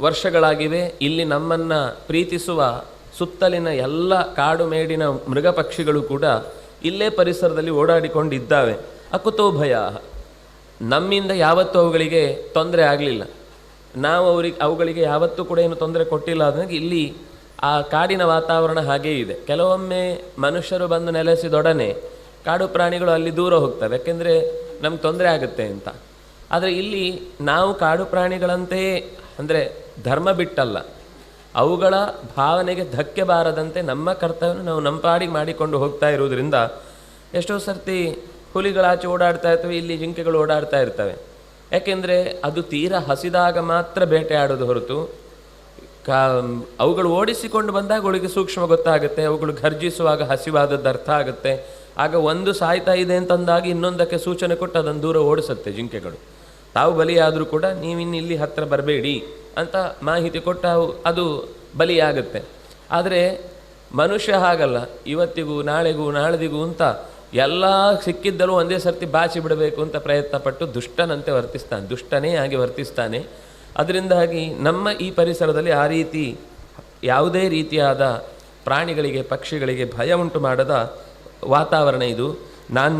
ವರ್ಷಗಳಾಗಿವೆ, ಇಲ್ಲಿ ನಮ್ಮನ್ನು ಪ್ರೀತಿಸುವ ಸುತ್ತಲಿನ ಎಲ್ಲ ಕಾಡು ಮೇಡಿನ ಮೃಗ ಪಕ್ಷಿಗಳು ಕೂಡ ಇಲ್ಲೇ ಪರಿಸರದಲ್ಲಿ ಓಡಾಡಿಕೊಂಡಿದ್ದಾವೆ. ಅಕುತೋ ಭಯ ನಮ್ಮಿಂದ ಯಾವತ್ತೂ ಅವುಗಳಿಗೆ ತೊಂದರೆ ಆಗಲಿಲ್ಲ. ನಾವು ಅವ್ರಿಗೆ, ಅವುಗಳಿಗೆ ಯಾವತ್ತೂ ಕೂಡ ಏನು ತೊಂದರೆ ಕೊಟ್ಟಿಲ್ಲ ಅದಕ್ಕೆ ಇಲ್ಲಿ ಆ ಕಾಡಿನ ವಾತಾವರಣ ಹಾಗೇ ಇದೆ. ಕೆಲವೊಮ್ಮೆ ಮನುಷ್ಯರು ಬಂದು ನೆಲೆಸಿದೊಡನೆ ಕಾಡು ಪ್ರಾಣಿಗಳು ಅಲ್ಲಿ ದೂರ ಹೋಗ್ತವೆ. ಯಾಕೆಂದರೆ ನಮ್ಗೆ ತೊಂದರೆ ಆಗುತ್ತೆ ಅಂತ. ಆದರೆ ಇಲ್ಲಿ ನಾವು ಕಾಡು ಪ್ರಾಣಿಗಳಂತೆಯೇ, ಅಂದರೆ ಧರ್ಮ ಬಿಟ್ಟಲ್ಲ. ಅವುಗಳ ಭಾವನೆಗೆ ಧಕ್ಕೆ ಬಾರದಂತೆ ನಮ್ಮ ಕರ್ತವ್ಯನ ನಾವು ನಮ್ಮ ಪಾಡಿಗೆ ಮಾಡಿಕೊಂಡು ಹೋಗ್ತಾ ಇರುವುದರಿಂದ ಎಷ್ಟೋ ಸರ್ತಿ ಹುಲಿಗಳಾಚೆ ಓಡಾಡ್ತಾ ಇರ್ತವೆ, ಇಲ್ಲಿ ಜಿಂಕೆಗಳು ಓಡಾಡ್ತಾ ಇರ್ತವೆ. ಯಾಕೆಂದರೆ ಅದು ತೀರಾ ಹಸಿದಾಗ ಮಾತ್ರ ಬೇಟೆ ಆಡೋದು ಹೊರತು, ಕಾ, ಅವುಗಳು ಓಡಿಸಿಕೊಂಡು ಬಂದಾಗ ಅವಳಿಗೆ ಸೂಕ್ಷ್ಮ ಗೊತ್ತಾಗುತ್ತೆ, ಅವುಗಳು ಘರ್ಜಿಸುವಾಗ ಹಸಿವಾದದ್ದು ಅರ್ಥ ಆಗುತ್ತೆ. ಆಗ ಒಂದು ಸಾಯ್ತಾ ಇದೆ ಅಂತಂದಾಗ ಇನ್ನೊಂದಕ್ಕೆ ಸೂಚನೆ ಕೊಟ್ಟು ಅದನ್ನು ದೂರ ಓಡಿಸುತ್ತೆ ಜಿಂಕೆಗಳು. ತಾವು ಬಲಿಯಾದರೂ ಕೂಡ ನೀವಿನ್ನು ಇಲ್ಲಿ ಹತ್ತಿರ ಬರಬೇಡಿ ಅಂತ ಮಾಹಿತಿ ಕೊಟ್ಟು ಅದು ಬಲಿಯಾಗುತ್ತೆ. ಆದರೆ ಮನುಷ್ಯ ಹಾಗಲ್ಲ. ಇವತ್ತಿಗೂ ನಾಳೆಗೂ ನಾಳೆದಿಗೂ ಅಂತ ಎಲ್ಲ ಸಿಕ್ಕಿದ್ದಲ್ಲೂ ಒಂದೇ ಸರ್ತಿ ಬಾಚಿ ಬಿಡಬೇಕು ಅಂತ ಪ್ರಯತ್ನ ಪಟ್ಟು ದುಷ್ಟನಂತೆ ವರ್ತಿಸ್ತಾನೆ, ದುಷ್ಟನೇ ಆಗಿ ವರ್ತಿಸ್ತಾನೆ. ಅದರಿಂದಾಗಿ ನಮ್ಮ ಈ ಪರಿಸರದಲ್ಲಿ ಆ ರೀತಿ ಯಾವುದೇ ರೀತಿಯಾದ ಪ್ರಾಣಿಗಳಿಗೆ, ಪಕ್ಷಿಗಳಿಗೆ ಭಯ ಉಂಟು ಮಾಡದ ವಾತಾವರಣ ಇದು. ನಾನು